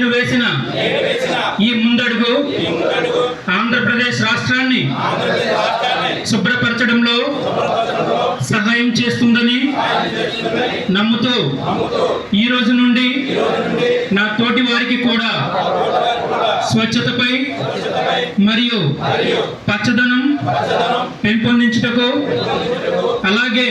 నేను వేసిన ఈ ముందడుగు ఆంధ్రప్రదేశ్ రాష్ట్రాన్ని శుభ్రపరచడంలో సహాయం చేస్తుందని నమ్ముతూ ఈ రోజు నుండి నా తోటి వారికి కూడా స్వచ్ఛతపై మరియు పచ్చదనం పెంపొందించుటకు అలాగే